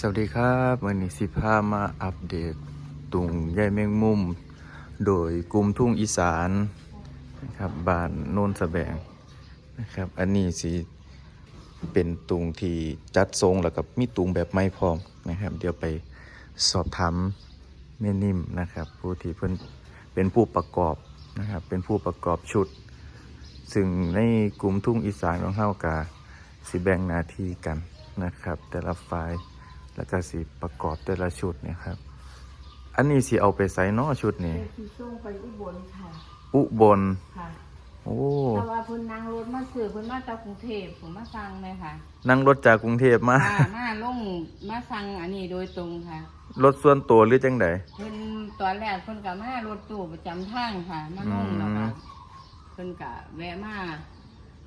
สวัสดีครับวันนี้สิพามาอัปเดตตุงใยแมงมุม โดยกลุ่มทุ่งอีสานนะครับบ้านโนนสะแบงนะครับ อันนี้สิเป็นตุงที่จัดทรงแล้วกับมีตุงแบบไม้พร้อมนะครับ เดี๋ยวไปสอบถามแม่นิ่มนะครับ ผู้ที่เพิ่นเป็นผู้ประกอบนะครับ เป็นผู้ประกอบชุด ซึ่งในกลุ่มทุ่งอีสานของเฮากาสิแบ่งหน้าที่กันนะครับ แต่ละฝ่าย แล้วก็สิประกอบแต่ละชุดเนี่ยครับ อันนี้สิเอาไปใส่นอชุดนี้เป็นที่ส่งไปอุบลค่ะ อุบลค่ะโอ้แต่ว่าเพิ่นนั่งรถมาซื้อเพิ่นมาจากกรุงเทพผมมาสั่งเลยค่ะ นั่งรถจากกรุงเทพมาอ่ามาลงมาสั่งอันนี้โดยตรงค่ะ รถส่วนตัวหรือจังไดเพิ่นตอนแรกเพิ่นก็มารถตู้ประจำทางค่ะ มาลงอืมแล้วก็เพิ่นก็แวะมา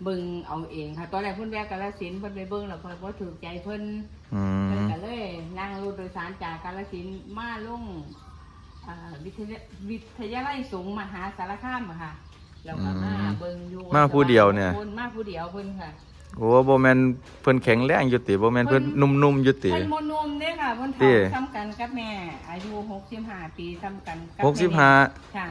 เบิ่งเอาเองค่ะ ตอนแรกเพิ่นแวะกาฬสินธุ์เพิ่นไปเบิ่งแล้วเพิ่นบ่ถูกใจเพิ่นอื เพิ่นมก็เลยนั่งรถโดยสารจากกาฬสินธุ์มาลงอ่าวิทยาวิทยาลัยสงฆ์มหาสารคามอะค่ะแล้วก็มาเบิ่งอยู่มาผู้เดียวเนี่ยพิ่มาผู้เดียวเพิ่นค่ะ โอ้บ่แม่นเพิ่นแข็งแรงอยู่ติบ่แม่นเพิ่นนุ่มๆอยู่ติ เพิ่นบ่หนุ่มเด้ค่ะเพิ่นติเฒ่าซ้ำกันกับแม่ อายุ65ปีซ้ำกันกับหกสิบห้าค่ะ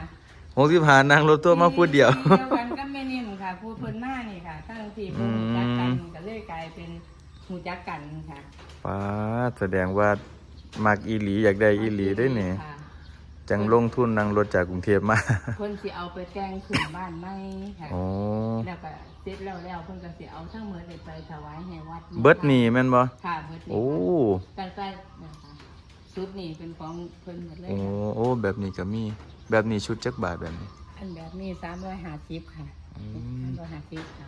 หกสิบห้านั่งรถตัวมาผู้เดียว ปีเดียวกันกับแม่นิ่มค่ะผู้เพิ่นมานี่ค่ะทั้งที่เพิ่นอืมจักกันก็เลยกลายเป็น หูจักกันค่ะป้าดแสดงว่ามักอีหลีอยากได้อีหลีได้นี่ค่ะจังลงทุนนั่งรถจากกรุงเทพมา เพิ่นสิเอาไปแต่งขึ้นบ้านใหม่ค่ะ โอ้แล้วก็เสร็จแล้วแล้วเพิ่นก็สิเอาทั้งหมดนี่ไปถวายให้วัดเบิดนี่แม่นบ่ค่ะเบิดนี่โอ้ตั้งแต่นะคะชุดนี้เป็นของเพิ่นหมดเลยโอ้ค่ะโอ้แบบนี้ก็มี แบบนี้ชุดจักบาทแบบนี้ อันแบบนี้350ค่ะอืม 350ค่ะ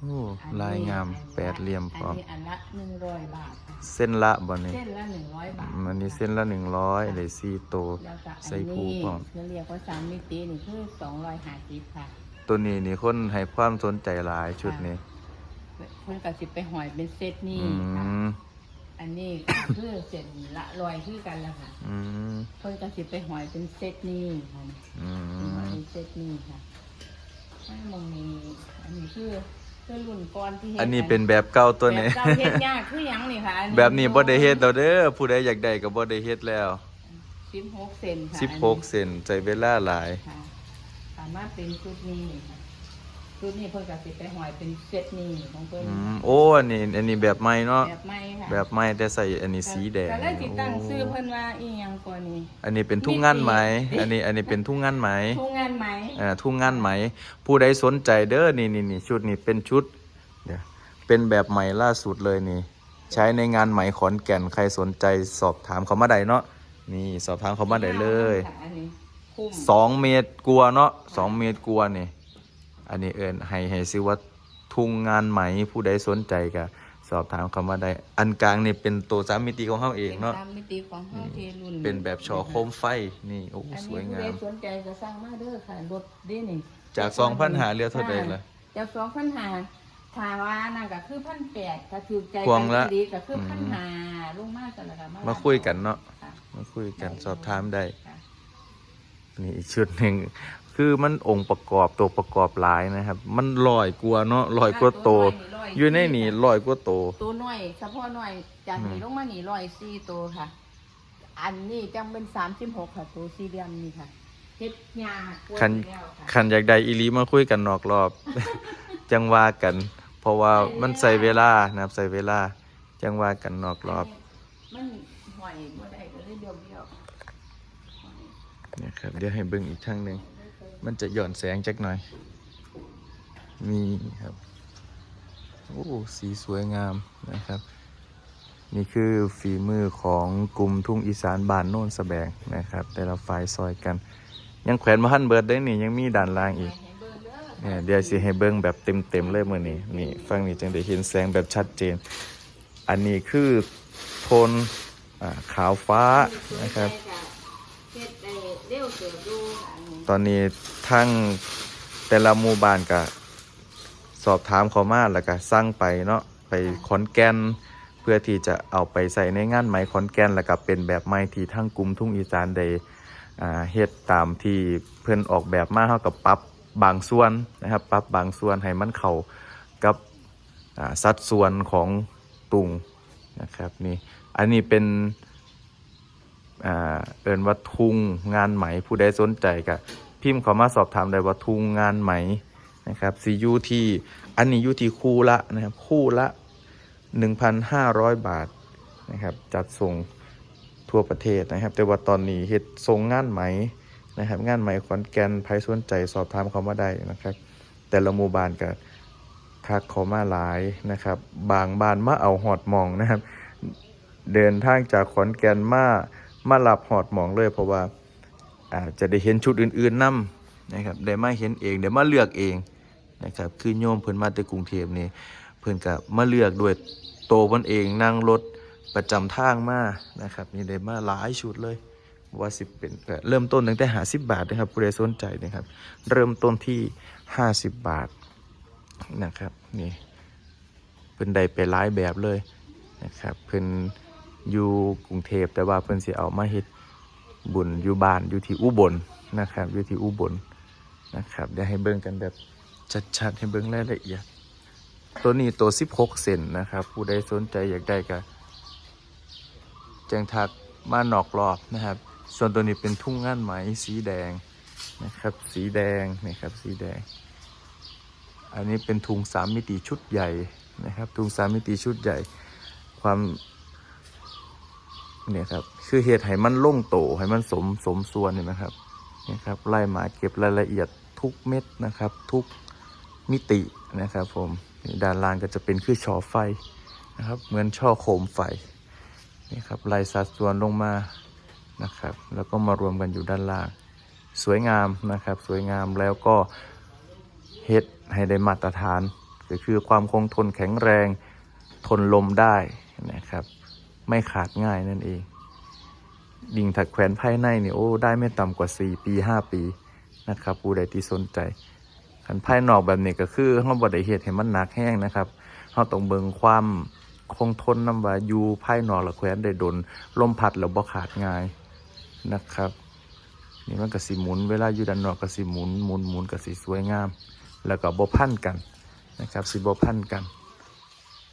โอ้ลายงามแปดเหลี่ยมพร้อม อันนี้อันละ100บาทค่ะเส้นละบ่นี่เส้นละ100บาทมันนี้เส้นละหนึ่งร้อยเลยสี่โตวแล้วก็อัใส่นผูนี้พร้อม เขาเรียกว่าสามมิตินี่คือ250ค่ะตัวนี้นี่คนให้ความสนใจหลายชุดนี้ เพิ่นก็สิไปหอยเป็นเซตอืนี่ค่ะม อันนี้ก็คือเส้นละลอยคือกันละค่ะอืม เพิ่นก็สิไปหอยเป็นเซตนี่ค่ะอืหอยม เป็นเซตนี่ค่ะถ้ามองนี้อันนี้คือ คือรุ่นก่อนที่ฮ็ดอันนี้เป็นแบบเก่าตัวนี้ แบบเก่าเฮ็ดยากคือหยังนี่ค่ะอัแบบนี้บ่ได้เฮ็ดดอกเด้อผู้ใดอยากได้ก็บ่ได้เฮ็ดแล้ว16เซนค่ะ16 เซนใจเวลาหลาย ค่ะสามารถเป็นชุดนี้ค่ะ ชุดนี้เพิ่นก็สิไปหอยเป็นเซตนี้ของเพิ่นอืมโอ้อันนี้อันนี้แบบใหม่เนาะแบบใหม่ค่ะแบบใหม่แต่ใส่อันนี้สีแดงก็เลยติดตั้งโอ้ชื่อเพิ่นว่าอีหยังก่อนนี้อันนี้เป็นทุ่งงานไหม อันนี้อันนี้เป็นทุ่งงานไหมทุกงานไหมอ่าทุ่งงานไหม ผู้ใดสนใจเด้อนี่นี่นี่ชุดนี้เป็นชุดเดี๋ยวเป็นแบบใหม่ล่าสุดเลยนี่ ใช้ในงานไหมขอนแก่นใครสนใจสอบถามเขามาได้เนาะนี่สอบถามเขามาได้เลยค่ะอันนี้คุ้มสองเมตรกลัวาเนาะสองเมตรกลัวานี่ อันนี้เอินให้ให้ซื้อว่าทุ่งงานไหมผู้ใดสนใจก็สอบถามเขามาได้ อันกลางนี่เป็นตัวสามมิติของเขาเองเนาะป็ตามมิติของเฮาที่รุ่นเป็นแบบชอโคมไฟนี่โอ้อันสนี้วยผู้งาใดม สนใจก็สั่งมาเด้อค่ะรถเด้นี่จาก2,000หาเหลือเท่าใดล่ะ จาก2,000หาถ้าว่านั่นก็คือ1,800ถ้าถูกใจพวงละกันดีก็คืออืม1,500ลงมากันแล้วก็มามาคุยกันเนาะค่ะมาคุยกันสอบถามได้ ค่ะนี่อีกชุดหนึ่ง คือมันองค์ประกอบตัวประกอบหลายนะครับ มันลอยกลัวาเนาะลอยกว่าโตวอยู่ในนี่ลอยกว่าโตว ตัวน้อยเฉพาะน้อยจากอืนี้มลงมานี่ร้อยสี่ตัวค่ะ อันนี้จังเป็นสามสิบหกค่ะตัวสี่เหลี่ยมนี่ค่ะเฮ็ดยากกว่าคันอยู่แล้วค่ะคันอยากได้อีหลีมาคุยกันนอกรอบ จังว่ากัน เพราะว่ามันใส่เวลานะครับใส่เวลา จังว่ากันนอกรอบมันหอยบ่ได้ก็เลยเดียวเดียวเนี่ยครับเดี๋ยวให้เบิ่งอีกทางหนึ่ง มันจะหย่อนแสงจักหน่อย มีครับ โอ้สีสวยงามนะครับ นี่คือฝีมือของกลุ่มทุ่งอีสานบานโน่นสะแบงนะครับ แต่ละฝ่ายซอยกัน ยังแขวนมาหันเบิดได้นี่ยังมีด่านล่างอีกเนี่ยเดี๋ยวสิให้เบิ่งแบบเต็มๆเลยมือนี้นี่ฟังนี่จังได้เห็นแสงแบบชัดเจน อันนี้คือโทนขาวฟ้านะครับ เฮ็ดได้เร็วเตอนนี้ทั้งแต่ละหมู่บ้านก็สอบถามเขามาแล้วก็สั่งไปเนาะไปขอนแก่นเพื่อที่จะเอาไปใส่ในงานไหมขอนแก่นแล้วก็เป็นแบบไม้ที่ทั้งกลุ่มทุ่งอีสานได้เฮ็ดตามที่เพิ่นออกแบบมาเฮากับปรับบางส่วนนะครับปรับบางส่วนให้มันเข้ากับสัดส่วนของตุงนะครับนี่อันนี้เป็น อ่าเอินว่าทุงงานไหมผู้ใดสนใจก็พิมพ์เข้ามาสอบถามได้ว่าทุงงานไหมนะครับซียูที่อันนี้ยูที่คู่ละนะครับคู่ละ 1,500 บาทนะครับจัดส่งทั่วประเทศนะครับ แต่ว่าตอนนี้เฮ็ดส่งงานไหมนะครับงานไหมขอนแก่นใครสนใจสอบถามเขามาได้นะครับ แต่ละหมู่บ้านก็ทักเขามาหลายนะครับ บางบ้านมาเอาหอดมองนะครับ เดินทางจากขอนแก่นมา มาหลับหอดหมองเลย เพราะว่าอาจจะได้เห็นชุดอื่นๆนํนะครับได้มาเห็นเองได้มาเลือกเองนะครับคือโยมเพิ่นมาแต่กรุงเทพนี่เพิ่นก็มาเลือกด้วยโตวเพิ่นเองนั่งรถประจำทางมานะครับนี่ได้มาหลายชุดเลยว่าสิเป็นเริ่มต้นตั้งแต่หาสิบบาทนะครับผู้ใดสนใจนะครับ เริ่มต้นที่ห้าสิบบาทนะครับนี่เพิ่นได้ไปหลายแบบเลยนะครับเพิ่น อยู่กรุงเทพแต่ว่าเพิ่นสิเอามาเฮ็ดบุญอยู่บ้านอยู่ที่อุบลนะครับอยู่ที่อุบลนะครับเดี๋ยวให้เบิ่งกันแบบชัดๆให้เบิ่งรายละเอียด ตัวนี้ตัว 16 เซนนะครับ ผู้ใดสนใจอยากได้ก็แจ้งทักมานอกรอบนะครับ ส่วนตัวนี้เป็นทุ่งงานไหมสีแดงนะครับ สีแดงนะครับสีแดง อันนี้เป็นทุงสามมิติชุดใหญ่นะครับทุงสามมิติชุดใหญ่ ความ เนี่ยครับ คือเหตุให้มันล่งโตให้มันสมสมส่วนเนี่ยนะครับเนี่ยครับไล่มาเก็บรายละเอียดทุกเม็ดนะครับ ทุกมิตินะครับ ผมด้านล่างก็จะเป็นคือช่อไฟนะครับ เหมือนช่อโคมไฟนี่ครับลายสัดส่วนลงมานะครับ แล้วก็มารวมกันอยู่ด้านล่าง สวยงามนะครับ สวยงามแล้วก็เฮ็ดให้ได้มาตรฐาน ก็คือความคงทนแข็งแรงทนลมได้นะครับ ไม่ขาดง่ายนั่นเอง ดิ่งถักแขวนภายในเนี่ยโอ้ได้ไม่ต่ำกว่า 4 ปี 5 ปีนะครับผู้ใดที่สนใจขันภายนอกแบบนี้ก็คือห้องบไดเหตุให้มันหนักแห้งนะครับเราต้องเบิงความคงทนน้ำว่าอยู่ภายนอกและแขวนได้ดนลมพัดแล้วบ่ขาดง่ายนะครับนี่มันก็สิหมุนเวลาอยู่ด้านนอกก็สิหมุนหมุนหมุนก็สิสวยงาม แล้วก็บ่พันกันนะครับสิบ่พันกัน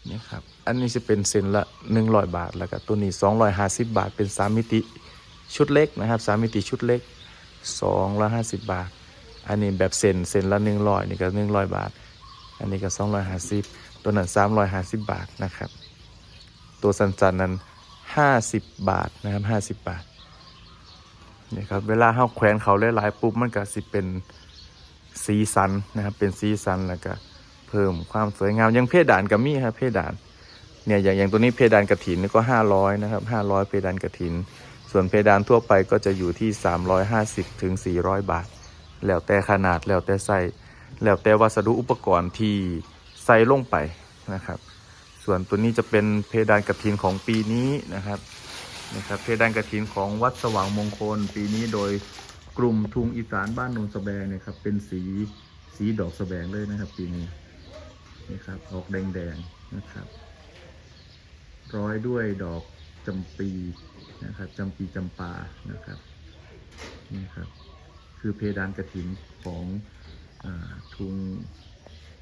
นี่ครับ อันนี้จะเป็นเซนละ 100 บาท แล้วก็ตัวนี้ 250 บาท เป็น 3 มิติชุดเล็กนะครับ 3 มิติชุดเล็ก250 บาท อันนี้แบบเซนเซนละ100นี่ก็ 100 บาท อันนี้ก็ 250 ตัวนั้น 350 บาทนะครับ ตัวสันสันนั้น 50 บาทนะครับ 50 บาทนี่ครับ เวลาเฮาแขวนเขาหลายๆปุ๊บมันก็สิเป็นสีสันนะครับ เป็นสีสันแล้วก็ เพิ่มความสวยงามยังเพดานก็มีครับเพดานเนี่ยอย่างอย่างตัวนี้เพดานกระถินนี่ก็ 500 นะครับ 500 เพดานกระถิน ส่วนเพดานทั่วไปก็จะอยู่ที่ 350ถึง400 บาท แล้วแต่ขนาดแล้วแต่ไส้แล้วแต่วัสดุอุปกรณ์ที่ใส่ลงไปนะครับ ส่วนตัวนี้จะเป็นเพดานกระถินของปีนี้นะครับนะครับเพดานกระถินของวัดสว่างมงคล ปีนี้โดยกลุ่มทุงอีสานบ้านโนนสแบงเนี่ยครับเป็นสีสีดอกสแบงเลยนะครับปีนี้ นี่ครับออกแดงๆนะครับร้อยด้วยดอกจำปีนะครับจำปีจำปานะครับนี่ครับคือเพดานกระถินของอทุง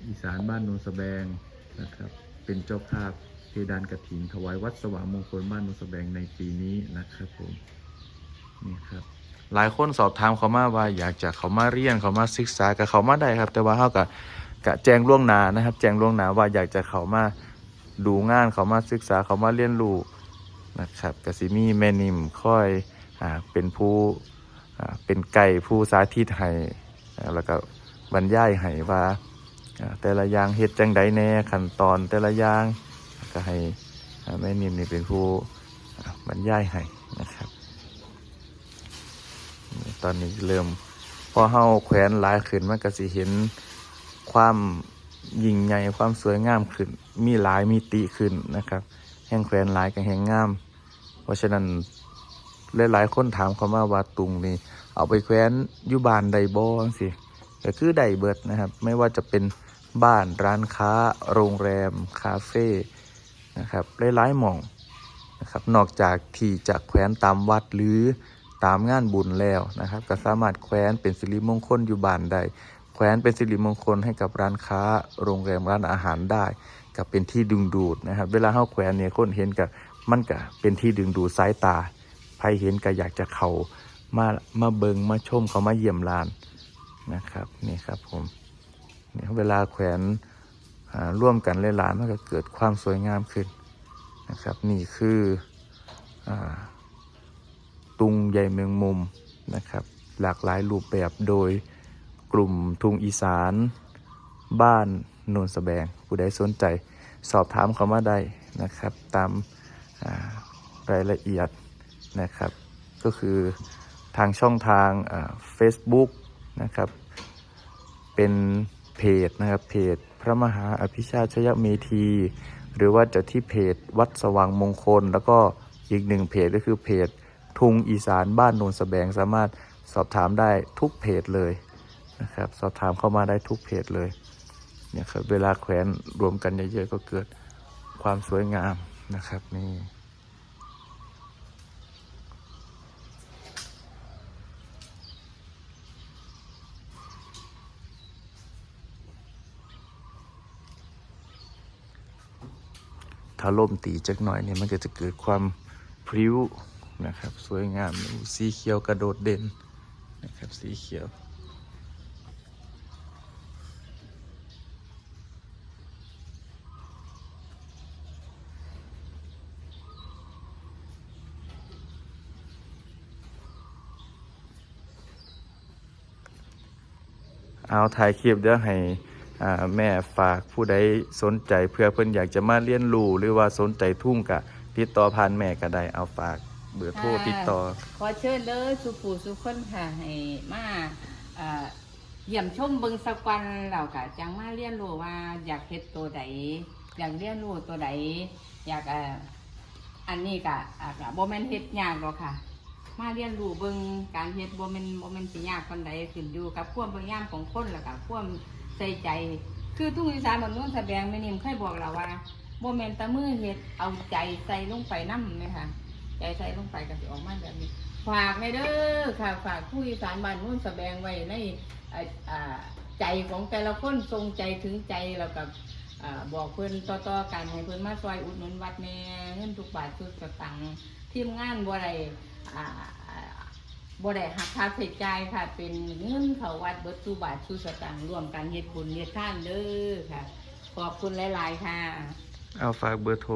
อีสานบ้านโนนสแบงนะครับเป็นเจ้าภาพเพดานกระถินถวายวัดสว่างมงคลบ้านโนนสแบงในปีนี้นะครับผมนี่ครับหลายคนสอบถามเขามาว่าอยากจะเขามาเรียนเขามาศึกษากับเขามาได้ครับ แต่ว่าเขากับ กะแจ้งล่วงหน้านะครับ แจ้งล่วงหน้าว่าอยากจะเขามาดูงานเขามาศึกษาเขามาเรียนรู้นะครับกสิมีแม่นิมค่อยอ่าเป็นผู้อ่าเป็นไก่ผู้สาธิตให้อ่แล้วก็บรรยายให้ว่าอ่า แต่ละอย่างเฮ็ดจังใดแน่ขั้นตอนแต่ละอย่างก็ให้แม่นิมนี่เป็นผู้บรรยายให้นะครับ ตอนนี้เริ่มพอเฮาแขวนหลายขึ้นมันก็สิเห็น ความยิ่งใหญ่ความสวยงามขึ้น มีหลายมีติขึ้นนะครับ แห่งแขวนหลายกับแห่งงาม เพราะฉะนั้นหลายๆคนถามเขามาว่าตุงนี่เอาไปแขวนอยู่บ้านใดบ่จังซี่ก็คือใดเบิดนะครับ ไม่ว่าจะเป็นบ้านร้านค้า โรงแรม คาเฟ่นะครับหลายๆหม่องนะครับนอกจากที่จะแขวนตามวัดหรือตามงานบุญแล้วนะครับ ก็สามารถแขวนเป็นสิริมงคลอยู่บ้านได้ แขวนเป็นสิริมงคลให้กับร้านค้า โรงแรมร้านอาหารได้กับเป็นที่ดึงดูดนะครับ เวลาเฮาแขวนเนี่ยคนเห็นกับมันก็เป็นที่ดึงดูดสายตาใครเห็นก็อยากจะเขามามาเบิงมาชมเขามาเยี่ยมลานนะครับนี่ครับผมเนี่ยเวลาแขวนร่วมกันหลายๆมันก็เกิดความสวยงามขึ้นนะครับนี่คืออตุงใยเมืองมุมนะครับ หลากหลายรูปแบบโดย กลุ่มทุงอีสาน บ้านโนนสแบง ผู้ใดสนใจสอบถามเขามาได้นะครับ ตามรายละเอียดนะครับ ก็คือทางช่องทางเฟซบุ๊กนะครับ เป็นเพจนะครับเพจพระมหาอภิชาติชยเมธี หรือว่าจะที่เพจวัดสว่างมงคล แล้วก็อีกหนึ่งเพจก็คือเพจทุงอีสานบ้านโนนสแบงสามารถสอบถามได้ทุกเพจเลย นะครับ สอบถามเข้ามาได้ทุกเพจเลยเนี่ยครับเวลาแขวนรวมกันเยอะๆก็เกิดความสวยงามนะครับนี่ถ้าล่มตีจักหน่อยเนี่ยมันก็จะเกิดความพริ้วนะครับ สวยงามสีเขียวกระโดดเด่นนะครับสีเขียว เอาถ่ายคลิปเดี๋ยวให้แม่ฝากผู้ใดสนใจเพื่อเพิ่นอยากจะมาเรียนรู้หรือว่าสนใจทุ่งกะติดต่อผ่านแม่ก็ได้เอาฝากเบอร์โทรติดต่อ ขอเชิญเด้อสุปู่สุคนค่ะให้มาเยี่ยมชมเบิงสักวันเราก็จังมาเรียนรู้ว่าอยากเฮ็ดตัวใดอยากเรียนรู้ตัวใดอยากอันนี้ก็อะก็บ่แม่นเฮ็ดยากหรอกค่ะ มาเรียนรู้เบิงการเฮ็ดบ่แม่นบ่แม่นสิยากปานใดขึ้นอยู่กับความพยายามของคนแล้วก็ความใส่ใจ คือทุ่งอีสานบ้านโน้นแสดงแม่นิ่มเคยบอกเราว่าบ่แม่นแตะมือเฮ็ดเอาใจใส่ลงไปนำไหมคะใจใส่ลงไปก็สิออกมาแบบนี้ ฝากในเด้อค่ะฝากผู้อีสานบ้านนุ่นแสดงไว้ในอ่าอ่าใจของแต่ละคนทรงใจถึงใจแล้วกับอ่าบอกเพื่อนต่อๆกันให้เพื่อนมาซอยอุดหนุนวัดแม่เงินทุกบาททุกสตังค์ทีมงานบ่ได้อ่ บ่ได้หักค่าใช้จ่ายค่ะ เป็นเงินเขาวัดเบิดทุกบาททุกสตังค์ร่วมกันเฮ็ดบุญเฮ็ดทานเด้อค่ะ ขอบคุณหลาย ๆ ค่ะ เอาฝากเบอร์โทร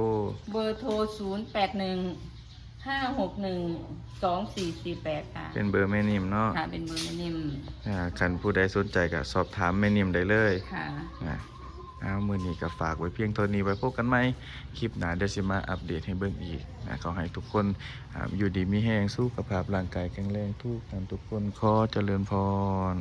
เบอร์โทร 0 8 1 5 6 1 2 4 4 8 ค่ะ เป็นเบอร์แม่นิ่มเนาะค่ะ เป็นเบอร์แม่นิ่มอ่าคันผู้ใดสนใจก็สอบถามแม่นิ่มได้เลยค่ะอ่า เอามือนี้ก็ฝากไว้เพียงเท่านี้ไว้พบกันไหมคลิปหน้าเดี๋ยวสิมาอัปเดตให้เบิ่งอีกนะขอให้ทุกคนอ่าอยู่ดีมีแห้งสู้กับภาพร่างกายแข็งแรงทุกท่านทุกคนขอเจริญพร